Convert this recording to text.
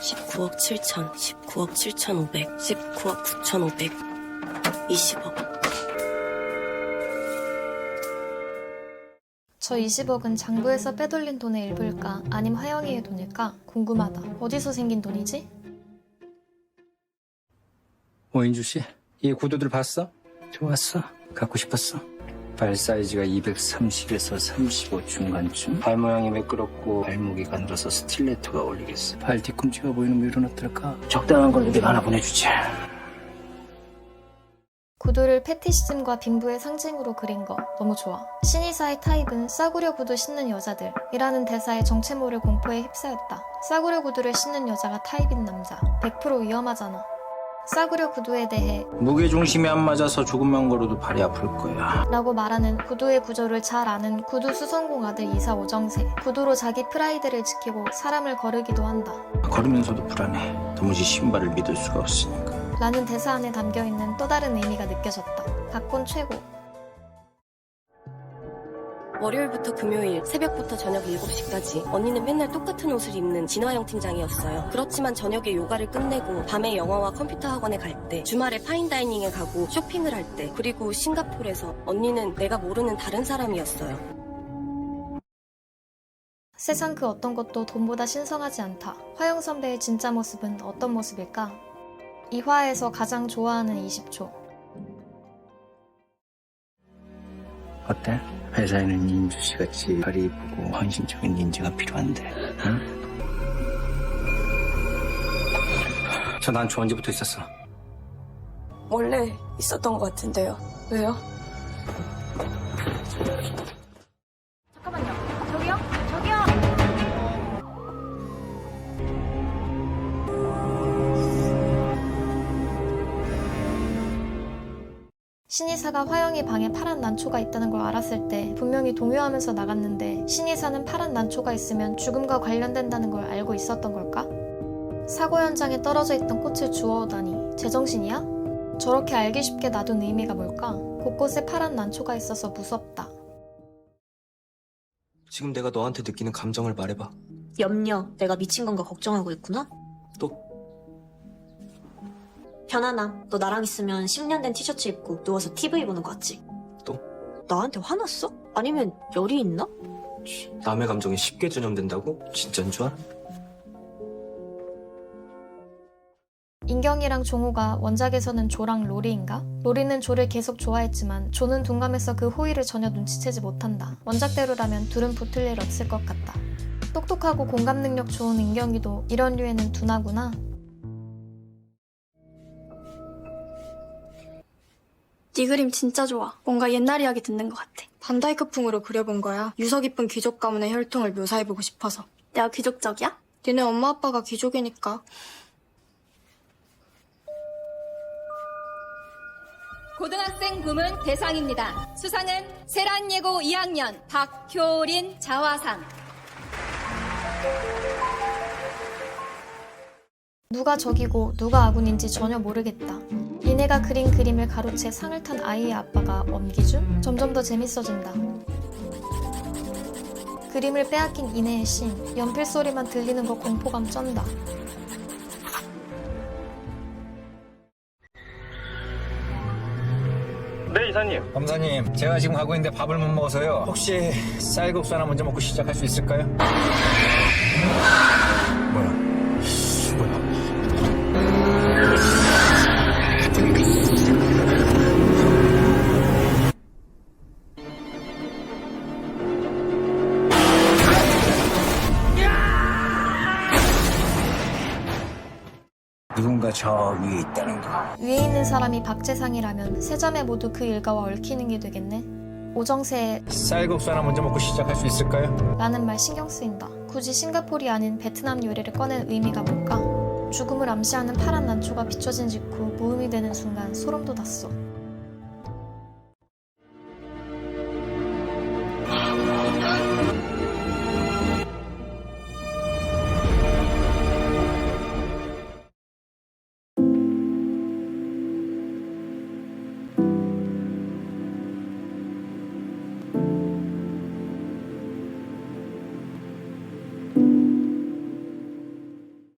19억 7천, 19억 7천5백, 19억 9천5백, 20억. 저 20억은 장부에서 빼돌린 돈의 일부일까? 아님 화영이의 돈일까? 궁금하다. 어디서 생긴 돈이지? 오인주 씨, 이 구두들 봤어? 좋았어. 갖고 싶었어. 발 사이즈가 230에서 35 중간쯤. 발 모양이 매끄럽고 발목이 가늘어서 스틸레토가 어울리겠어. 발 뒤꿈치가 보이는 뮤은 어떨까? 적당한 걸로 내가 하나 보내주지. 구두를 패티시즘과 빈부의 상징으로 그린 거 너무 좋아. 신이사의 타입은 싸구려 구두 신는 여자들 이라는 대사의 정체 모를 공포에 휩싸였다. 싸구려 구두를 신는 여자가 타입인 남자. 100% 위험하잖아. 싸구려 구두에 대해 무게 중심이 안 맞아서 조금만 걸어도 발이 아플 거야. 라고 말하는 구두의 구조를 잘 아는 구두 수성공 아들 이사 오정세. 구두로 자기 프라이드를 지키고 사람을 거르기도 한다. 걸으면서도 불안해. 도무지 신발을 믿을 수가 없으니까. 라는 대사 안에 담겨있는 또 다른 의미가 느껴졌다. 각본 최고. 월요일부터 금요일, 새벽부터 저녁 7시까지 언니는 맨날 똑같은 옷을 입는 진화영 팀장이었어요. 그렇지만 저녁에 요가를 끝내고 밤에 영화와 컴퓨터 학원에 갈 때, 주말에 파인다이닝에 가고 쇼핑을 할 때, 그리고 싱가포르에서 언니는 내가 모르는 다른 사람이었어요. 세상 그 어떤 것도 돈보다 신성하지 않다. 화영 선배의 진짜 모습은 어떤 모습일까? 이 화에서 가장 좋아하는 20초. 어때? 회사에는 인주 씨 같이 발이 이쁘고 헌신적인 인재가 필요한데. 응? 저 난초 언제부터 있었어? 원래 있었던 것 같은데요. 왜요? 신이사가 화영이 방에 파란 난초가 있다는 걸 알았을 때 분명히 동요하면서 나갔는데 신이사는 파란 난초가 있으면 죽음과 관련된다는 걸 알고 있었던 걸까? 사고 현장에 떨어져 있던 꽃을 주워오다니 제정신이야? 저렇게 알기 쉽게 놔둔 의미가 뭘까? 곳곳에 파란 난초가 있어서 무섭다. 지금 내가 너한테 느끼는 감정을 말해봐. 염려, 내가 미친 건가 걱정하고 있구나? 또 현아나, 너 나랑 있으면 10년 된 티셔츠 입고 누워서 TV 보는 거 같지? 또? 나한테 화났어? 아니면 열이 있나? 남의 감정에 쉽게 전염된다고? 진짠 줄 알아? 인경이랑 종호가 원작에서는 조랑 로리인가? 로리는 조를 계속 좋아했지만 조는 둔감해서 그 호의를 전혀 눈치채지 못한다. 원작대로라면 둘은 붙을 일 없을 것 같다. 똑똑하고 공감 능력 좋은 인경이도 이런 류에는 둔하구나. 네 그림 진짜 좋아. 뭔가 옛날 이야기 듣는 것 같아. 반다이크풍으로 그려본 거야. 유서 깊은 귀족 가문의 혈통을 묘사해보고 싶어서. 내가 귀족적이야? 니네 엄마 아빠가 귀족이니까. 고등학생 부문 대상입니다. 수상은 세란예고 2학년 박효린 자화상. 누가 적이고 누가 아군인지 전혀 모르겠다. 니네가 그린 그림을 가로채 상을 탄 아이의 아빠가 엄기준? 점점 더 재밌어진다. 그림을 빼앗긴 이내의 신, 연필 소리만 들리는 거 공포감 쩐다. 네 이사님 검사님, 제가 지금 가고 있는데 밥을 못 먹어서요. 혹시 쌀국수 하나 먼저 먹고 시작할 수 있을까요? 뭐야? 누군가 저 위에 있다는 거. 위에 있는 사람이 박재상이라면 세 자매 모두 그 일가와 얽히는 게 되겠네. 오정세의 쌀국수 하나 먼저 먹고 시작할 수 있을까요? 라는 말 신경 쓰인다. 굳이 싱가폴이 아닌 베트남 요리를 꺼낸 의미가 뭘까? 죽음을 암시하는 파란 난초가 비춰진 직후 무음이 되는 순간 소름 돋았어.